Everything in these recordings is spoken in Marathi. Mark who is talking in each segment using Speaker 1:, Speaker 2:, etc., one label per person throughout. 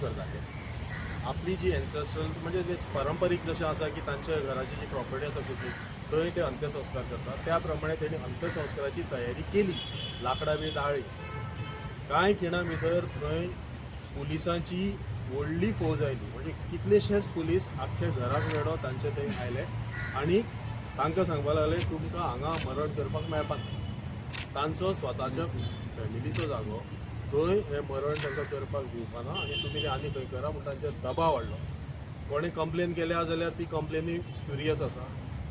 Speaker 1: करताले आपली जी एन्सेस्ट्रल म्हणजे जे पारंपरीक जशें आसा की तांच्या घराची जी प्रॉपर्टी आसा कुठली थंय ते अंत्यसंस्कार करतात. त्या प्रमाणे तेणी अंत्यसंस्काराची तयारी केली. लाकडां बी दाळी कांय खिणां भितर थंय पुलिसांची व्हडली फौज आयली म्हणजे कितलेशेच पुलीस आख्ख्या घराक वेडो तांचे थंय आयले. आनी तांकां सांगपाक लागले तुमकां हांगा मरण करपाक मेळपाक. तांचो स्वताच्या फॅमिलीचो जागो. थंय हें मरण तांकां करपाक दिवपाना आनी तुमी तें आनी खंय करा म्हणून तांचेर दबाव वाडलो कोणी कंप्लेन केल्या जाल्यार ती कंप्लेनी स्प्युरियस आसा.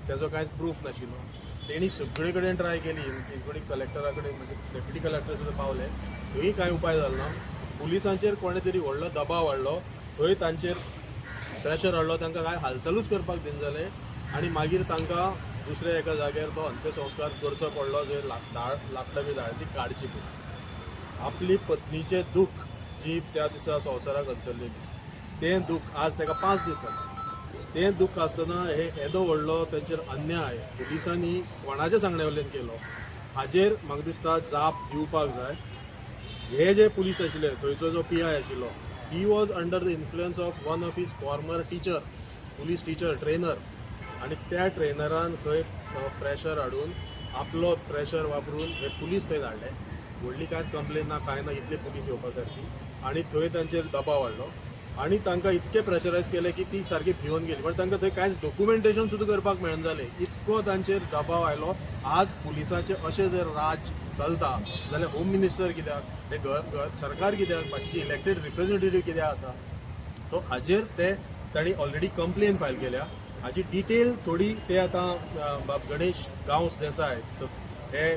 Speaker 1: तेजो कांयच प्रूफ नाशिल्लो. तेणी सगळे कडेन ट्राय केली. म्हणजे कोणी कलेक्टरा कडेन म्हणजे डेप्युटी कलेक्टर सुद्दां पावले. थंय कांय उपाय जालो ना? पुलिसांचेर कोणे तरी व्हडलो दबाव वाडलो थंय तांचेर प्रेशर हाडलो तांकां कांय हालचालूच करपाक दिना जाले. आनी मागीर तांकां दुसऱ्या एका जाग्यार तो अंत्यसंस्कार करचो पडलो. जंय लाक लाकडां बी धाडली ती काडची पडली. आपली पत्नीचें दूख जी त्या दिसा संवसाराक अंतरलेली तें दूख आज ताका पांच दीस जाले तें दूख आसतना हे येदो व्हडलो तेंचेर अन्याय पुलिसांनी कोणाच्या सांगण्या वयल्यान केलो. हाजेर म्हाका दिसता जाप दिवपाक जाय. हे जे पुलीस आशिल्ले थंयचो जो पी आय आशिल्लो he was under the influence of one of his former teacher police teacher trainer आनी त्या ट्रेनरान थंय प्रेशर हाडून आपलो प्रेशर वापरून हे पुलीस थंय धाडले. व्हडली कांयच कंप्लेन ना कांय ना इतले पुलीस येवपा सारकी आनी थंय तांचेर दबाव हाडलो आनी तांकां इतके प्रेशरायज केले की ती सारकी भिवन गेली. पण तांकां थंय कांयच डॉक्युमेंटेशन सुद्दां करपाक मेळना जालें इतको तांचेर दबाव आयलो. आज पुलिसांचे अशें जर राज चलता जाल्यार होम मिनिस्टर कित्याक ते घर सरकार कित्याक बाकीचे इलेक्टेड रिप्रेजेंटेटीव कित्याक आसा तो हाजेर ते तांणी ऑलरेडी कंप्लेन फायल केल्या. हाची डिटेल थोडी ते आतां बाब गणेश गांवस देसाय. सो हे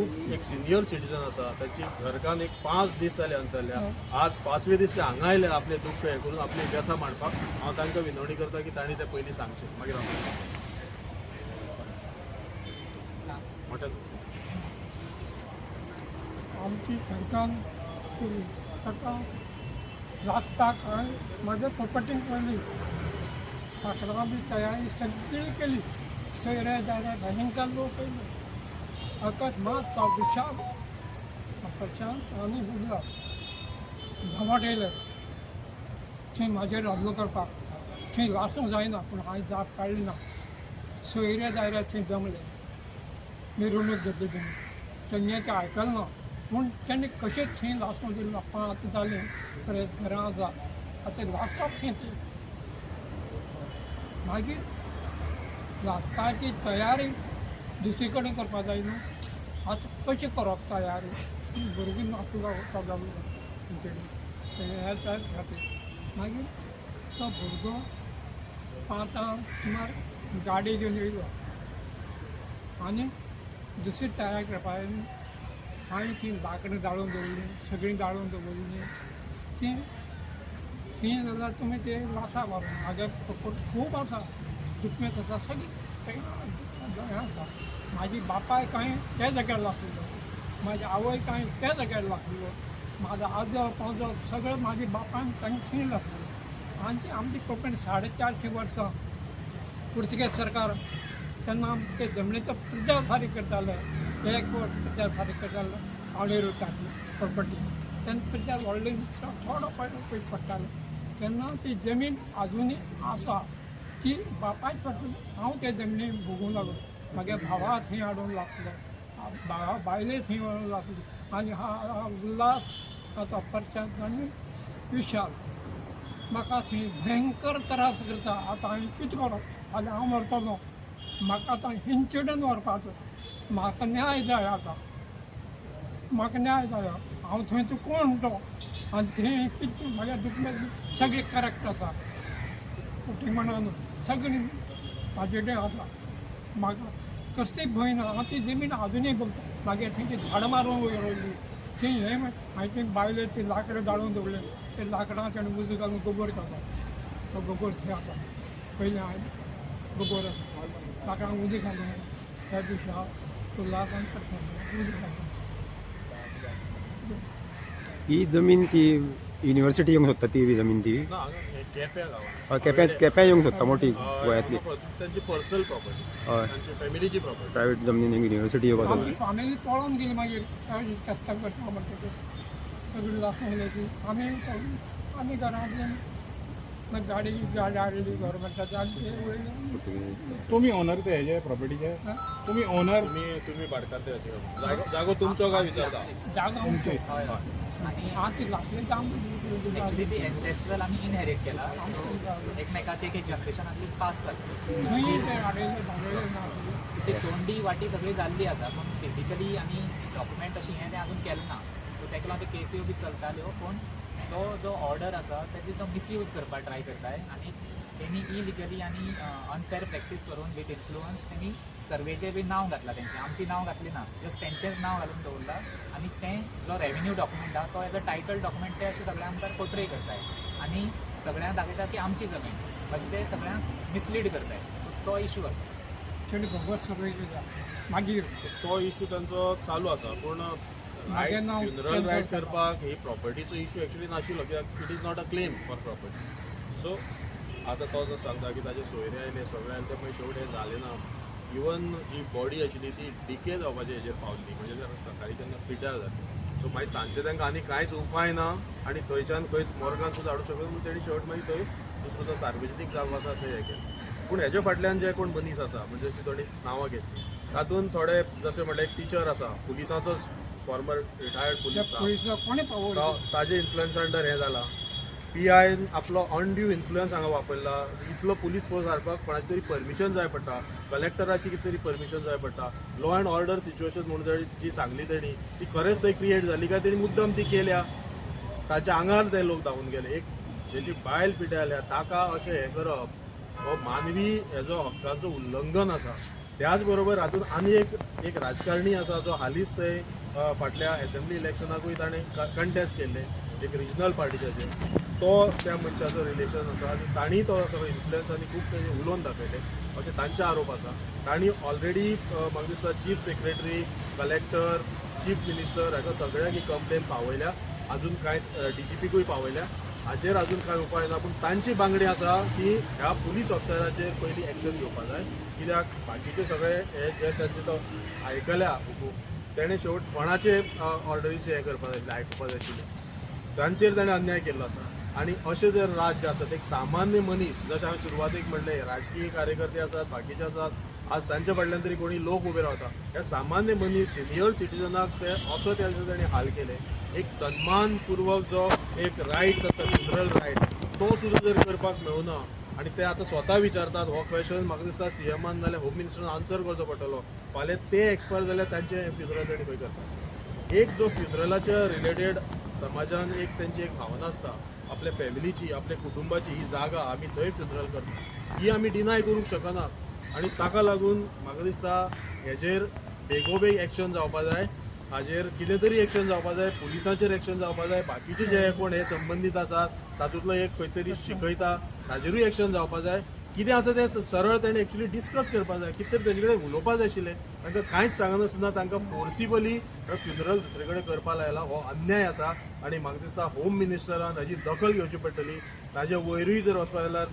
Speaker 1: खूब एक सिनियर सिटीजन आसा ताची घरकान एक पांच दीस जाले अंतरल्या. आज पांचवे दीस ते हांगा आयले आपले दुख्ख हें करून आपली व्यथा मांडपाक. हांव तांकां विनवणी करता की तांणी ते पयलीं सांगचें. मागीर हांव हॉटेल
Speaker 2: आमची सरकार ताका रास्ता काय माझ्या प्रॉपर्टीन पडली. लाकडां बी तयारी सगळी केली. सोयऱ्या दाऱ्या घालिंका लोक येयले अकस्मात तो विशाल प्रशांत आनी बुडला घामाट येयले थंय म्हाजेर हल्लो करपाक थंय लासूंक जायना पूण हांवें जाप काडली ना. सोयऱ्या दायऱ्या थंय जमले. मिरवणूक घेतली तेणी तेणी तें आयकलें ना. पूण तेणी कशेंच थंय लासूंक दिलें ना पांच जालें परत घरा जा. आतां लासप खंय तें मागीर लासपाची तयारी दुसरे कडेन करपा जाय न्हू आतां कशें करप तयारी भुरगीं नाचलो वता जालो तेणी तयार खातीर मागीर तो भुरगो पांचांक सुमार गाडी घेवन येयलो आनी दुसरी तयार करपा हांवें तीं लाकडां जाळून दवरलीं सगळीं जाळून दवरलीं तीं तीं जाल्यार तुमी ते लासा मारून म्हाज्या खूब आसा दुखमेत आसा सगळीं हें आसा म्हाजी बापाय कांय त्या जाग्यार लागलेलो. माझी आवय कांय त्या जाग्यार लागलेलो. म्हाजो आजो पाजो सगळें म्हाजी बापायन तांणी थंय लागलेलो. आमची आमची कोंकणी साडे चारशे वर्सां पुर्तुगेज सरकार तेन्ना ते जमनीचो प्रचार फारीक करताले एक वर्स प्रचार फारीक करतालो आवळेर टाकली. प्रॉपर्टी. तेन्ना प्रचार व्हडले थोडो पयलो पयस पडटालो तेन्ना ती जमीन आजुनी आसा ती बापाय पडटली हांव ते जमनी भोगूंक लागलो. म्हागे भावा थंय हाडून लागलो. भावा बायले थंय हाडून लागली. आनी हा उल्हास आतां प्रचार आनी विशाल. म्हाका थंय भयंकर त्रास करता. आतां हांवें कितें करप फाल्यां हांव मरतलो म्हाका आतां हिंचडेन व्हरपाचो म्हाका न्याय जाय आतां. म्हाका न्याय जाय. हांव थंय तूं कोण तो आनी थंय कितें म्हाज्या दुखण्याक सगळें करेक्ट आसा कुटी म्हणून सगळीं म्हाजे आसा म्हाका कसलीय भंय ना हांव ती जमीन आजुनूय बघता मागीर थंय ती झाडां मारूंक रोयली थंय हें हांवें थंय बायले ती लाकडां जाळून दवरले ते लाकडां तेणें उजो घालून गोबर घालता तो गोबर थंय आसा पयलीं हांवें गोबर आसा लाकडांक उदक घालून त्या दिसा हांव तो लाकडांक उदक घालता
Speaker 3: ही जमीन ती युनिव्हर्सिटी येवंक सोदता ती बी जमीन ती.
Speaker 1: ना हांगा केप्या गांवांत
Speaker 3: हय, केप्या केप्या येवंक सोदता मोठी गोंयांतली
Speaker 1: तांची पर्सनल प्रॉपर्टी
Speaker 3: हय.
Speaker 1: तांची फॅमिलीची प्रॉपर्टी
Speaker 3: प्रायवेट जमनीन युनिव्हर्सिटी येवपाक
Speaker 2: आमची
Speaker 3: सोदता
Speaker 2: फॅमिली पळोवन गेली मागीर कस्टम करता म्हणटा ते. सगळी लासून उलयची आमी आमी घरांतली मागीर गाडी गाडी हाडली गव्हर्मेंटाची आनी
Speaker 4: तुम्ही ओनर ते हेजे प्रॉपर्टीचे? तुम्ही ओनर
Speaker 1: तुम्ही तुम्ही भाडकाते जागो जागो तुमचो काय विचारता?
Speaker 2: जागा आमची.
Speaker 5: हय हय. ॲक्च्युली ती एन्सेस्ट्रल आम्ही इनहेरिट केला. सो एकमेकाक एक एक जनरेशनातली पास जातली
Speaker 2: ते
Speaker 5: तोंडी वाटी सगळी जाल्ली आसा पूण फिजिकली आनी डॉक्युमेंट अशी हें तें अजून केलें ना. सो तेका लागून ते केसी बी चलताल्यो पूण तो जो ऑर्डर आसा तेजी तो मिसयूज करपाक ट्राय करताय. आनी तेणी इलिगली आनी अनफेअर प्रॅक्टीस करून विथ इन्फ्लुअन्स तेणी सर्वेचें बी नांव घातलां तेंचें आमची नांव घातली ना जस्ट तेंचेंच नांव घालून दवरला आनी तें जो रेवेन्यू डॉक्युमेंट आहा तो एज अ टायटल डॉक्युमेंट ते अशें सगळ्या आमकां पोर्ट्रे करताय आनी सगळ्यांक दाखयता की आमची जमीन. अशें ते सगळ्यांक मिसलीड करताय सो तो इशू आसा
Speaker 2: तेणी खबर सगळी मागीर.
Speaker 1: तो इश्यू त्यांचो चालू आसा पूण फ्युनरल रायट
Speaker 2: करपाक.
Speaker 1: ही प्रॉपर्टीचो इश्यू एक्चुअली नाशिल्लो. कित्याक it is not a claim for property so आतां तो जो सांगता की ताजे सोयरे आयले सगळे आयले ते मागीर शेवटे जाले ना. इवन जी बॉडी आशिल्ली ती डिके जावपाचे हेजेर पावल्ली म्हणजे जर सकाळी तेन्ना पिड्यार जाली सो मागीर सांजचे तांकां आनी कांयच उपाय ना. आनी थंयच्यान खंयच मॉर्गान सुद्दां हाडूंक शकना म्हणून तेणी शेवट मागीर थंय दुसरो जो सार्वजनीक जागो आसा थंय हें केलें. पूण हेजे फाटल्यान जे कोण मनीस आसा म्हणजे अशी थोडी नांवां घेतली तातूंत थोडे जशें म्हटलें एक टीचर आसा पुलिसाचोच फॉर्मर रिटायर्ड पुलीस ताजे इन्फ्लुएन्स अंडर हें जाला पी आयन आपलो अनड्यू इन्फ्लुयन्स हांगा वापरला. इतलो पुलीस फोर्स हाडपाक कोणाची तरी परमिशन जाय पडटा. कलेक्टराची कितें तरी परमिशन जाय पडटा. लॉ अँड ऑर्डर सिच्युएशन म्हणून जरी जी सांगली तेणी ती खरेंच थंय क्रिएट जाली काय तेणी मुद्दम ती केल्या? ताच्या आंगार ते लोक धांवून गेले. एक जेची बायल पिड्याल्या ताका अशें हें करप हो मानवी हेजो हक्काचो उल्लंघन आसा त्याच बरोबर हातूंत आनी एक एक राजकारणी आसा जो हालींच थंय फाटल्या असेंब्ली इलेक्शनाकूय ताणें कंटेस्ट केल्ले एक रिजनल पार्टीचे तो त्या मनशाचो रिलेशन आसा आनी तांणी तो सगळो इन्फ्लुएन्स आनी खूब तेजे उलोवन दाखयलें अशें तांचे आरोप आसा तांणी ऑलरेडी म्हाका दिसता chief secretary collector chief minister हाका सगळ्यांक ही कंप्लेन पावयल्या अजून कांयच डी जी पीकूय पावयल्या हाचेर अजून कांय उपाय ना पूण तांची बांगडी आसा की ह्या पुलीस ऑफिसराचेर पयलीं एक्शन घेवपाक जाय. कित्याक बाकीचे सगळे हे जे तांचे तो आयकल्या तेणें शेवट कोणाचे ऑर्डरीचे हें करपाक जाय? आयकपाक जाय आशिल्लें तांचेर ताणें अन्याय केल्लो आसा आनी अशें जर राज्य आसत एक सामान्य मनीस जशें हांवें सुरवातेक म्हणलें राजकीय कार्यकर्ते आसात बाकीचे आसात आज तांच्या फाटल्यान तरी कोणी लोक उबे रावता हे सामान्य मनीस सिनियर सिटिजनाक ते असो तेजे ताणें हाल केले. एक सन्मानपूर्वक जो एक रायट जाता जनरल रायट तो सुद्दां जर करपाक मेळुना आनी ते आतां स्वता विचारतात हो क्वेश्चन म्हाका दिसता सीएमान जाल्यार होम मिनिस्टरान आन्सर करचो पडटलो. फाल्यां ते एक्सपायर जाल्यार तांचे फ्युनरल तेणी खंय करता एक जो फ्युनरलाच्या रिलेटेड समाजान एक त्यांची एक भावना आसता आपल्या फॅमिलीची आपल्या कुटुंबाची ही जागा आमी थंय फ्युनरल करता ही आमी डिनाय करूंक शकना आनी ताका लागून म्हाका दिसता हेजेर बेगोबेग एक्शन जावपा जाय हाजेर कितें तरी एक्शन जावपा जाय पुलिसांचेर एक्शन जावपा जाय बाकीचे जे कोण हे संबंदीत आसात तातूंतलो एक खंय तरी शिकयता ताजेरूय एक्शन जावपा जाय. कितें आसा तें सरळ तेणें एक्चुली डिस्कस करपा जाय कितें तरी तेजे कडेन उलोवपा जाय आशिल्लें. तांकां कांयच सांगनासतना तांकां फोर्सिबली फ्युनरल दुसरे कडेन करपा लायला हो अन्याय आसा आनी म्हाका दिसता होम मिनिस्टरान हाची दखल घेवची पडटली ताजे वयरूय जर वचपा जाल्यार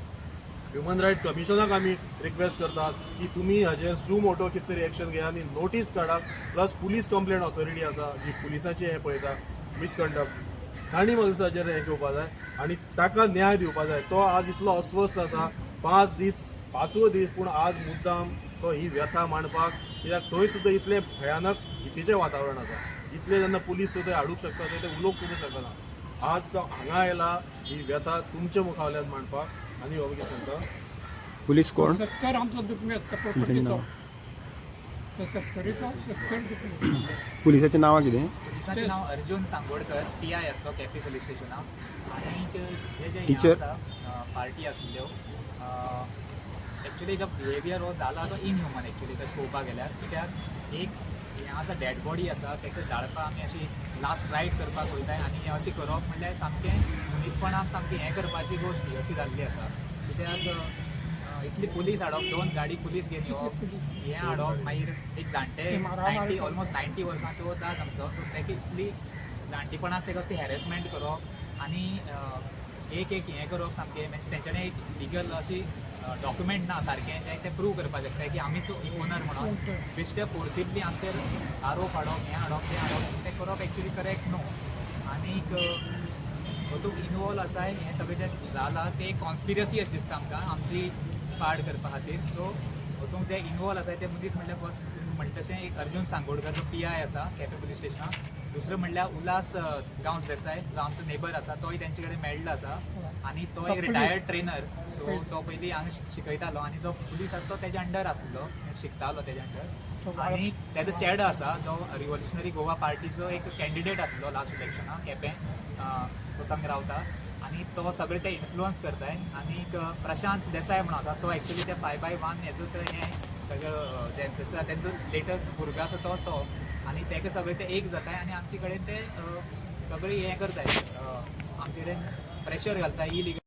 Speaker 1: ह्युमन रायट कमिशनाक आमी रिक्वेस्ट करतात की तुमी हाजेर सू मोटो कितें तरी एक्शन घेया आनी नोटीस काडात प्लस पुलीस कंप्लेंट ऑथॉरिटी आसा जी पुलिसांची हें पळयता मिसकंडक्ट तांणी म्हाका दिसता हाजेर हें घेवपा जाय आनी ताका न्याय दिवपा जाय तो आज इतलो अस्वस्थ आसा पांच दीस पांचवो दीस पूण आज मुद्दाम तो ही व्यथा मांडपाक कित्याक थंय सुद्दां इतलें भयानक भीतीचें वातावरण आसा इतले जेन्ना पुलीस तो थंय हाडूंक शकता थंय ते उलोवंक सुद्दां शकना आज तो हांगा येयला ही व्यथा तुमच्या मुखावल्यान मांडपाक आनी हो कितें सांगता.
Speaker 3: पुलीस कोण?
Speaker 2: सत्तर आमचो दुखमी आसता प्रॉपर्टीचो सत्तरीचो सत्तर दुखमी
Speaker 3: पुलिसाचें नांव कितें?
Speaker 5: पुलिसाचें नाव अर्जुन सांगोडकर पी आय आसतो केपी पुलीस स्टेशनाक आनी जे जे आसा पार्टी आसल्यो एक्चुली जो बिहेवियर हो जाला तो इनह्युमन एक्चुली तशें पळोवपाक गेल्यार कित्याक एक हें आसा डेड बॉडी आसा तेका जाळपाक आमी अशी लास्ट रायड करपाक वयताय आनी हें अशें करप म्हणल्यार सामकें मनीसपणान सामकी हें करपाची गोश्ट ही अशी जाल्ली आसा. कित्याक इतली पुलीस हाडप दोन गाडी पुलीस घेवन येवप हें हाडप मागीर एक जाणटे नायन्टी. ऑलमोस्ट नायन्टी वर्सांचो दाद आमचो. सो तेका इतली जाणटीपणाक तेका असली हॅरेसमेंट करप आनी एक एक हें करप सामकें म्हणजे तेंच्यानी एक लिगल अशी डॉक्युमेंट ना सारकें जें ते प्रूव करपाक शकता की आमीच ओनर म्हणून बेश्टे फोर्सिबली आमचेर आरोप हाडप हें हाडप तें हाडप तें करप एक्चुली करेक्ट न्हू. आनीक अ, तातूंत इनवॉल्व आसा हें सगळें जें जालां तें कॉन्स्पिरसी अशें दिसता आमकां आमची पाड करपा खातीर. सो तातूंत जे इनवॉल्व आसा ते मदींच म्हणल्यार फर्स्ट म्हणटा तशें एक अर्जून सांगोडकर जो पी आय आसा केपें पुलीस स्टेशनाक दुसरो म्हणल्यार उल्हास अ, गांवस देसाय जो आमचो नेबर आसा तोय तेंचे कडेन मेळ्ळो आसा आनी तो एक रिटायर्ड ट्रेनर सो तो पयलीं हांगा शिकयतालो आनी जो पुलीस आसा तो तेज्या अंडर आसलो शिकतालो तेज्या अंडर आनी तेजो चेडो आसा जो रिव्होल्युशनरी गोवा पार्टीचो एक कॅन्डिडेट आसलो लास्ट इलेक्शनाक केपें कोतांग रावता. आनी तो सगळे ते इन्फ्लुअन्स करताय. आनी प्रशांत देसाय म्हणून आसा तो एक्चुली ते फाय बाय वन हेजो तर हे सगळं जे आसा तेंचो लेटस्ट भुरगो आसा तो तो. आनी तेका सगळे ते एक जाताय आनी आमचे कडेन ते अ, सगळी हें करताय. आमचे कडेन प्रेशर घालताय इलिगल